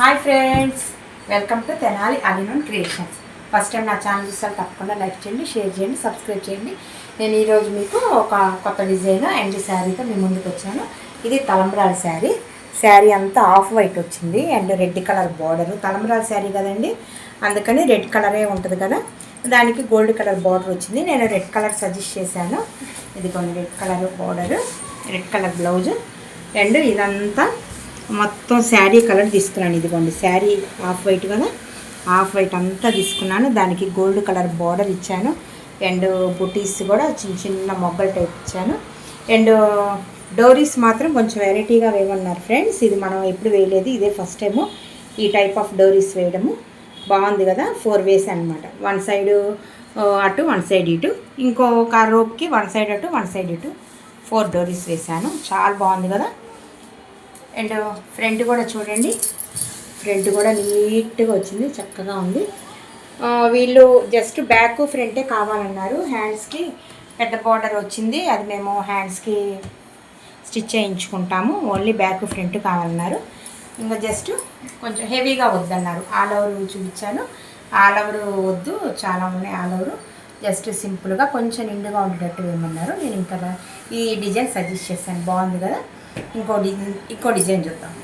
Hi friends welcome to Tenali అలినోన్ creations first time నా channel చూసారు తప్పకుండా లైక్ చేయండి షేర్ చేయండి సబ్స్క్రైబ్ చేయండి. నేను ఈరోజు మీకు ఒక కొత్త డిజైన్ అండ్ శారీతో మీ ముందుకు వచ్చాను. ఇది తలంబ్రాల శారీ శారీ అంతా ఆఫ్ వైట్ వచ్చింది అండ్ రెడ్ కలర్ బార్డర్ తలంబ్రాల శారీ కదండి? అందుకని రెడ్ కలరే ఉంటుంది కదా? దానికి గోల్డ్ కలర్ బార్డర్ వచ్చింది. నేను రెడ్ కలర్ సజెస్ట్ చేశాను. ఇదిగోండి red colour border red colour blouse and ఇదంతా మొత్తం శారీ కలర్ తీసుకున్నాను. ఇదిగోండి శారీ ఆఫ్ వైట్ కదా? ఆఫ్ వైట్ అంతా తీసుకున్నాను. దానికి గోల్డ్ కలర్ బార్డర్ ఇచ్చాను. అండ్ బుటీస్ కూడా చిన్న చిన్న మొగ్గలు టైప్ ఇచ్చాను. అండ్ డోరీస్ మాత్రం కొంచెం వెరైటీగా వేయమన్నారు ఫ్రెండ్స్. ఇది మనం ఎప్పుడు వేయలేదు. ఇదే ఫస్ట్ టైము ఈ టైప్ ఆఫ్ డోరీస్ వేయడము. బాగుంది కదా? ఫోర్ వేస్ అనమాట వన్ సైడ్ అటు వన్ సైడ్ ఇటు. ఇంకొక రోప్కి వన్ సైడ్ అటు వన్ సైడ్ ఇటు. ఫోర్ డోరీస్ వేసాను చాలా బాగుంది కదా? అండ్ ఫ్రంట్ కూడా చూడండి. ఫ్రంట్ కూడా నీట్గా వచ్చింది చక్కగా ఉంది. వీళ్ళు జస్ట్ బ్యాక్ ఫ్రంటే కావాలన్నారు. హ్యాండ్స్కి పెద్ద బార్డర్ వచ్చింది. అది మేము హ్యాండ్స్కి స్టిచ్ చేయించుకుంటాము. ఓన్లీ బ్యాక్ ఫ్రంట్ కావాలన్నారు. ఇంకా జస్ట్ కొంచెం హెవీగా వద్దన్నారు. ఆల్ ఓవర్ చూపించాను. ఆల్ ఓవర్ వద్దు చాలా ఉన్నాయి ఆల్ ఓవర్ జస్ట్ సింపుల్గా కొంచెం నిండుగా ఉండేటట్టు వేయమన్నారు. నేను ఇంకా ఈ డిజైన్ సజెస్ట్ చేశాను. బాగుంది కదా? ఇంకో డిజైన్ ఇంకో డిజైన్ చూద్దాం.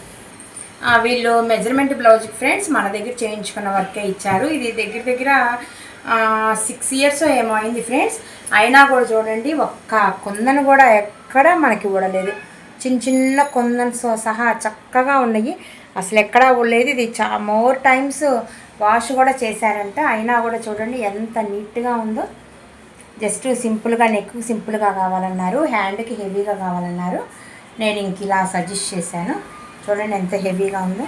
వీళ్ళు మెజర్మెంట్ బ్లౌజ్ ఫ్రెండ్స్ మన దగ్గర చేయించుకున్న వర్కే ఇచ్చారు. ఇది దగ్గర దగ్గర సిక్స్ ఇయర్స్ ఏమో అయింది ఫ్రెండ్స్ అయినా కూడా చూడండి ఒక్క కొందను కూడా ఎక్కడ మనకి ఊడలేదు. చిన్న చిన్న కొందన్స్తో సహా చక్కగా ఉన్నాయి. అసలు ఎక్కడా ఊడలేదు. ఇది చా మోర్ టైమ్స్ వాష్ కూడా చేశారంట. అయినా కూడా చూడండి ఎంత నీట్గా ఉందో. జస్ట్ సింపుల్గా నెక్ సింపుల్గా కావాలన్నారు. హ్యాండ్కి హెవీగా కావాలన్నారు. నేను ఇంక ఇలా సజెస్ట్ చేశాను. చూడండి ఎంత హెవీగా ఉందో.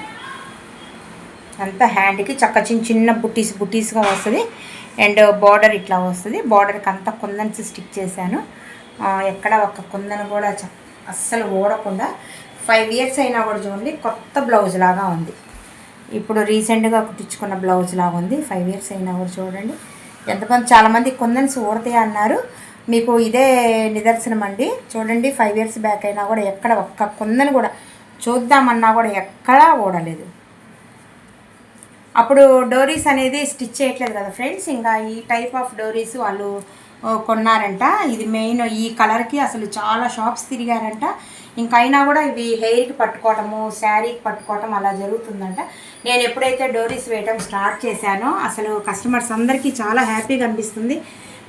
అంతా హ్యాండ్కి చక్క చిన్న చిన్న బుట్టీస్ బుట్టీస్గా వస్తుంది. అండ్ బార్డర్ ఇట్లా వస్తుంది. బార్డర్కి అంతా కుందన్స్ స్టిక్ చేశాను. ఎక్కడ ఒక కుందను కూడా అస్సలు ఓడకుండా ఫైవ్ ఇయర్స్ అయినా కూడా చూడండి కొత్త బ్లౌజ్ లాగా ఉంది. ఇప్పుడు రీసెంట్గా కుట్టించుకున్న బ్లౌజ్ లాగా ఉంది. ఫైవ్ ఇయర్స్ అయినా కూడా చూడండి. ఎంతమంది చాలామంది కుందన్స్ ఓడతాయి అన్నారు. మీకు ఇదే నిదర్శనం అండి చూడండి ఫైవ్ ఇయర్స్ బ్యాక్ అయినా కూడా ఎక్కడ ఒక్క కొందని కూడా చూద్దామన్నా కూడా ఎక్కడా ఓడలేదు అప్పుడు డోరీస్ అనేది స్టిచ్ చేయట్లేదు కదా ఫ్రెండ్స్. ఇంకా ఈ టైప్ ఆఫ్ డోరీస్ వాళ్ళు కొన్నారంట. ఇది మెయిన్ ఈ కలర్కి అసలు చాలా షాప్స్ తిరిగారంట. ఇంకైనా అయినా కూడా ఇవి హెయిర్కి పట్టుకోవటము శారీకి పట్టుకోవటం అలా జరుగుతుందంట. నేను ఎప్పుడైతే డోరీస్ వేయటం స్టార్ట్ చేశానో అసలు కస్టమర్స్ అందరికీ చాలా హ్యాపీగా అనిపిస్తుంది.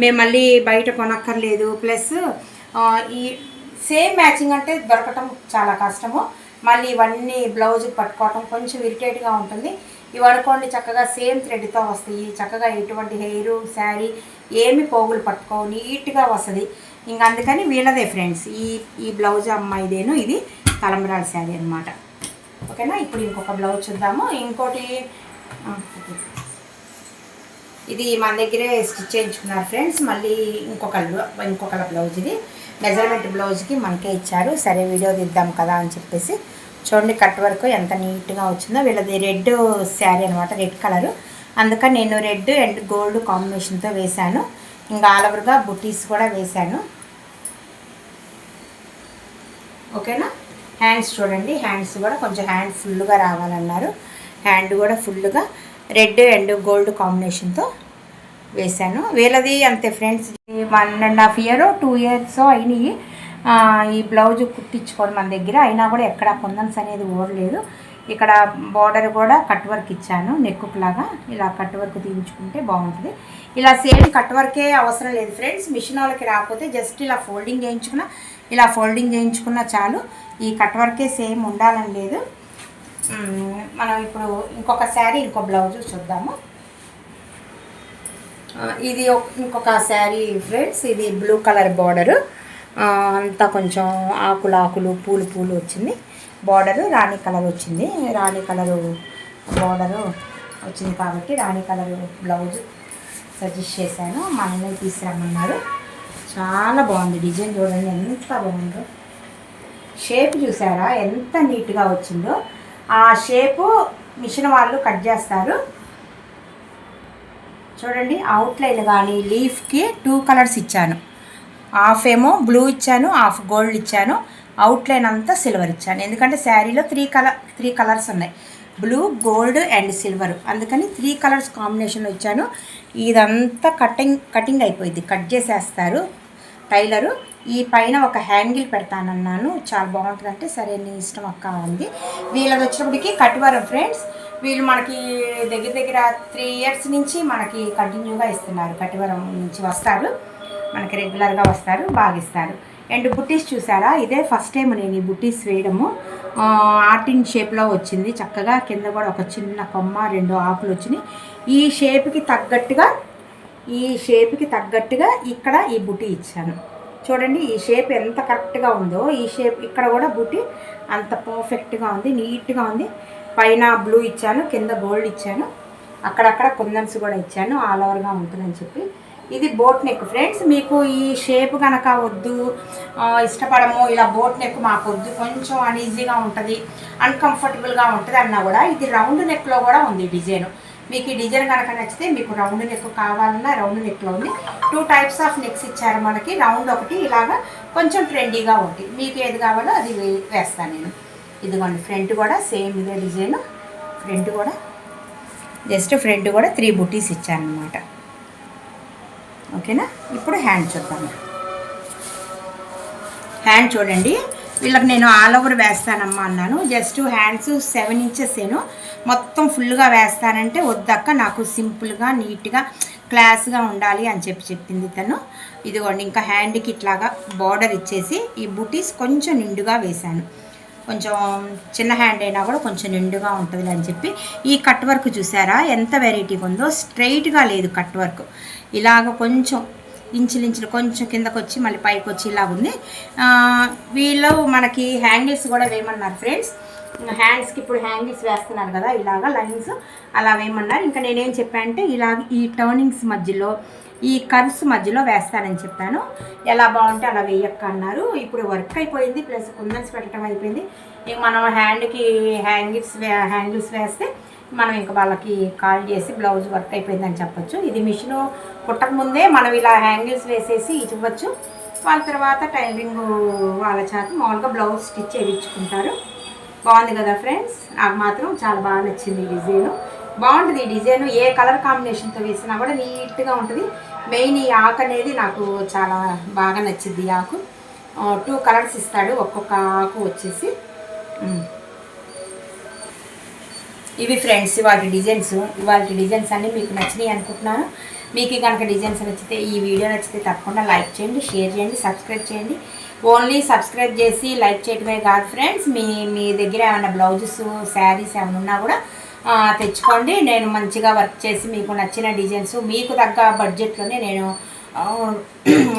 మేము మళ్ళీ బయట కొనక్కర్లేదు. ప్లస్ ఈ సేమ్ మ్యాచింగ్ అంటే దొరకటం చాలా కష్టము. మళ్ళీ ఇవన్నీ బ్లౌజ్ పట్టుకోవటం కొంచెం ఇరిటేట్గా ఉంటుంది. ఇవి అనుకోండి చక్కగా సేమ్ థ్రెడ్తో వస్తాయి. చక్కగా ఎటువంటి హెయిర్ శారీ ఏమి పోగులు పట్టుకో నీట్గా వస్తుంది. ఇంక అందుకని వీళ్ళదే ఫ్రెండ్స్. ఈ ఈ బ్లౌజ్ అమ్మాయిదేను ఇది తలంబరాల శారీ అనమాట ఓకేనా? ఇప్పుడు ఇంకొక బ్లౌజ్ చూద్దాము. ఇంకోటి ఓకే. ఇది మన దగ్గరే స్టిచ్ చేయించుకున్నారు ఫ్రెండ్స్. మళ్ళీ ఇంకొక ఇంకొకళ్ళ బ్లౌజ్ ఇది. మెజర్మెంట్ బ్లౌజ్కి మనకే ఇచ్చారు. సరే వీడియో తీద్దాం కదా అని చెప్పేసి. చూడండి కట్ వరకు ఎంత నీట్గా వచ్చిందో. వీళ్ళది రెడ్ శారీ అనమాట రెడ్ కలరు. అందుకని నేను రెడ్ అండ్ గోల్డ్ కాంబినేషన్తో వేశాను. ఇంకా ఆల్ ఓవర్గా బుటీస్ కూడా వేశాను. ఓకేనా? హ్యాండ్స్ చూడండి. హ్యాండ్స్ కూడా కొంచెం హ్యాండ్ ఫుల్గా రావాలన్నారు. హ్యాండ్ కూడా ఫుల్గా రెడ్ అండ్ గోల్డ్ కాంబినేషన్తో వేశాను. వీళ్ళది అంతే friends one and half year two years అయినాయి. ఈ బ్లౌజ్ కుట్టించుకోవడం మన దగ్గర. అయినా కూడా ఎక్కడ కొందన్స్ అనేది ఓడలేదు ఇక్కడ బార్డర్ కూడా కట్ వర్క్ ఇచ్చాను నెక్కుకు లాగా. ఇలా కట్ వర్క్ తీయించుకుంటే బాగుంటుంది. ఇలా సేమ్ కట్ వర్కే అవసరం లేదు ఫ్రెండ్స్. మిషన్ వాళ్ళకి రాకపోతే జస్ట్ ఇలా ఫోల్డింగ్ చేయించుకున్న ఇలా ఫోల్డింగ్ చేయించుకున్న చాలు. ఈ కట్ వర్కే సేమ్ ఉండాలని లేదు. మనం ఇప్పుడు ఇంకొక శారీ ఇంకో బ్లౌజ్ చూద్దాము. ఇది ఒక- ఇంకొక శారీ ఫ్రెండ్స్ ఇది బ్లూ కలర్ బార్డరు. అంతా కొంచెం ఆకులు ఆకులు పూలు పూలు వచ్చింది. బార్డరు రాణి కలర్ వచ్చింది. రాణి కలరు బార్డరు వచ్చింది కాబట్టి రాణి కలర్ బ్లౌజ్ సజెస్ట్ చేశాను. మా ఆయన తీసుకురమ్మన్నారు. చాలా బాగుంది డిజైన్ చూడండి ఎంత బాగుందో. షేప్ చూసారా? ఎంత నీట్గా వచ్చిందో. ఆ షేపు మిషన్ వాళ్ళు కట్ చేస్తారు. చూడండి అవుట్లైన్ కానీ లీఫ్కి టూ కలర్స్ ఇచ్చాను. హాఫ్ ఏమో బ్లూ ఇచ్చాను హాఫ్ గోల్డ్ ఇచ్చాను. అవుట్లైన్ అంతా సిల్వర్ ఇచ్చాను. ఎందుకంటే శారీలో త్రీ కలర్ త్రీ కలర్స్ ఉన్నాయి. బ్లూ గోల్డ్ అండ్ సిల్వర్ అందుకని త్రీ కలర్స్ కాంబినేషన్లో ఇచ్చాను. ఇదంతా కటింగ్ కటింగ్ అయిపోయింది. కట్ చేసేస్తారు. టైలరు ఈ పైన ఒక హ్యాంగిల్ పెడతానన్నాను. చాలా బాగుంటుంది అంటే సరే నీ ఇష్టం అక్క ఉంది వీళ్ళది వచ్చినప్పటికి కట్టివరం ఫ్రెండ్స్. వీళ్ళు మనకి దగ్గర దగ్గర త్రీ ఇయర్స్ నుంచి మనకి కంటిన్యూగా ఇస్తున్నారు. కట్టివరం నుంచి వస్తారు. మనకి రెగ్యులర్గా వస్తారు బాగా ఇస్తారు అండ్ బుట్టీస్ చూసారా? ఇదే ఫస్ట్ టైం నేను ఈ బుట్టీస్ వేయడము. ఆర్టిన్ షేప్లో వచ్చింది. చక్కగా కింద కూడా ఒక చిన్న కొమ్మ రెండు ఆకులు వచ్చినాయి. ఈ షేప్కి తగ్గట్టుగా ఈ షేప్కి తగ్గట్టుగా ఇక్కడ ఈ బుటీ ఇచ్చాను. చూడండి ఈ షేప్ ఎంత కరెక్ట్గా ఉందో ఈ షేప్ ఇక్కడ కూడా బుటీ అంత పర్ఫెక్ట్గా ఉంది నీట్గా ఉంది. పైన బ్లూ ఇచ్చాను కింద గోల్డ్ ఇచ్చాను. అక్కడక్కడ కుందన్స్ కూడా ఇచ్చాను ఆల్ ఓవర్గా ఉంటుందని చెప్పి. ఇది బోట్ నెక్ ఫ్రెండ్స్ మీకు ఈ షేప్ కనుక వద్దు ఇష్టపడము ఇలా బోట్ నెక్ మాకు వద్దు కొంచెం అన్ఈజీగా ఉంటుంది అన్కంఫర్టబుల్గా ఉంటుంది అన్నా కూడా ఇది రౌండ్ నెక్లో కూడా ఉంది డిజైన్ మీకు ఈ డిజైన్ కనుక నచ్చితే మీకు రౌండ్ నెక్ కావాలన్నా రౌండ్ నెక్లో ఉంది. టూ టైప్స్ ఆఫ్ నెక్స్ ఇచ్చారు మనకి. రౌండ్ ఒకటి ఇలాగా కొంచెం ట్రెండీగా ఒకటి మీకు ఏది కావాలో అది వేస్తాను నేను. ఇదిగోండి ఫ్రంట్ కూడా సేమ్ ఇదే డిజైన్. ఫ్రంట్ కూడా. జస్ట్ ఫ్రంట్ కూడా త్రీ బుటీస్ ఇచ్చాను అనమాట ఓకేనా? ఇప్పుడు హ్యాండ్ చూద్దాం. హ్యాండ్ చూడండి. వీళ్ళకి నేను ఆల్ ఓవర్ వేస్తానమ్మా అన్నాను. జస్ట్ హ్యాండ్స్ సెవెన్ ఇంచెస్ నేను మొత్తం ఫుల్గా వేస్తానంటే వద్దక్క నాకు సింపుల్గా నీట్గా క్లాస్గా ఉండాలి అని చెప్పి చెప్పింది తను. ఇదిగోండి ఇంకా హ్యాండ్కి ఇట్లాగా బార్డర్ ఇచ్చేసి ఈ బుటీస్ కొంచెం నిండుగా వేశాను. కొంచెం చిన్న హ్యాండ్ అయినా కూడా కొంచెం నిండుగా ఉంటుంది అని చెప్పి. ఈ కట్ వర్క్ చూసారా? ఎంత వెరైటీగా ఉందో? స్ట్రైట్గా లేదు కట్ వర్క్. ఇలాగ కొంచెం ఇంచులించులు కొంచెం కిందకు వచ్చి మళ్ళీ పైకి వచ్చి ఇలాగ ఉంది వీళ్ళు మనకి హ్యాంగిల్స్ కూడా వేయమన్నారు ఫ్రెండ్స్. హ్యాండ్స్కి ఇప్పుడు హ్యాంగిల్స్ వేస్తున్నారు కదా ఇలాగ లైన్స్ అలా వేయమన్నారు. ఇంకా నేనేం చెప్పానంటే ఇలాగ ఈ టర్నింగ్స్ మధ్యలో ఈ కర్వ్స్ మధ్యలో వేస్తానని చెప్పాను. ఎలా బాగుంటే అలా వేయక్క అన్నారు. ఇప్పుడు వర్క్ అయిపోయింది ప్లస్ కుందన్స్ పెట్టడం అయిపోయింది. ఇక మనం హ్యాండ్కి హ్యాంగిల్స్ హ్యాంగిల్స్ వేస్తే మనం ఇంకా వాళ్ళకి కాల్ చేసి బ్లౌజ్ వర్క్ అయిపోయిందని చెప్పొచ్చు. ఇది మిషన్ పుట్టకముందే మనం ఇలా హ్యాంగిల్స్ వేసేసి ఇవ్వచ్చు. వాళ్ళ తర్వాత టైలరింగ్ వాళ్ళ చేత మామూలుగా బ్లౌజ్ స్టిచ్ చేయించుకుంటారు. బాగుంది కదా ఫ్రెండ్స్? నాకు మాత్రం చాలా బాగా నచ్చింది ఈ డిజైన్. బాగుంటుంది ఈ డిజైన్. ఏ కలర్ కాంబినేషన్తో వేసినా కూడా నీట్గా ఉంటుంది. మెయిన్ ఈ ఆకు అనేది నాకు చాలా బాగా నచ్చింది ఈ ఆకు. టూ కలర్స్ ఇస్తాడు. ఒక్కొక్క ఆకు వచ్చేసి ఇవి ఫ్రెండ్స్ వాటి డిజైన్స్ వాటి డిజైన్స్ అన్నీ మీకు నచ్చినాయి అనుకుంటున్నాను. మీకు కనుక డిజైన్స్ నచ్చితే ఈ వీడియో నచ్చితే తప్పకుండా లైక్ చేయండి షేర్ చేయండి సబ్స్క్రైబ్ చేయండి. ఓన్లీ సబ్స్క్రైబ్ చేసి లైక్ చేయడమే కాదు ఫ్రెండ్స్ మీ మీ దగ్గర ఏమైనా బ్లౌజెస్ శారీస్ ఏమైనా ఉన్నా కూడా తెచ్చుకోండి. నేను మంచిగా వర్క్ చేసి మీకు నచ్చిన డిజైన్స్ మీకు తగ్గ బడ్జెట్లోనే నేను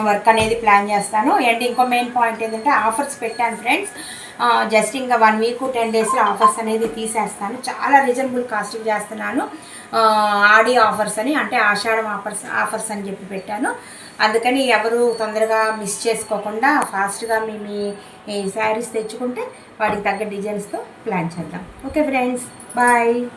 వర్క్ అనేది ప్లాన్ చేస్తాను. అండ్ ఇంకో మెయిన్ పాయింట్ ఏంటంటే ఆఫర్స్ పెట్టాను ఫ్రెండ్స్ జస్ట్ ఇంకా వన్ వీక్ టెన్ డేస్లో ఆఫర్స్ అనేది తీసేస్తాను. చాలా రీజనబుల్ కాస్ట్కి చేస్తున్నాను. ఆడియో ఆడి ఆఫర్స్ అని అంటే ఆషాఢం ఆఫర్స్ ఆఫర్స్ అని చెప్పి పెట్టాను. అందుకని ఎవరు తొందరగా మిస్ చేసుకోకుండా ఫాస్ట్గా మీ మీ శారీస్ తెచ్చుకుంటే వాటికి తగ్గ డిజైన్స్తో ప్లాన్ చేద్దాం. Okay friends Bye.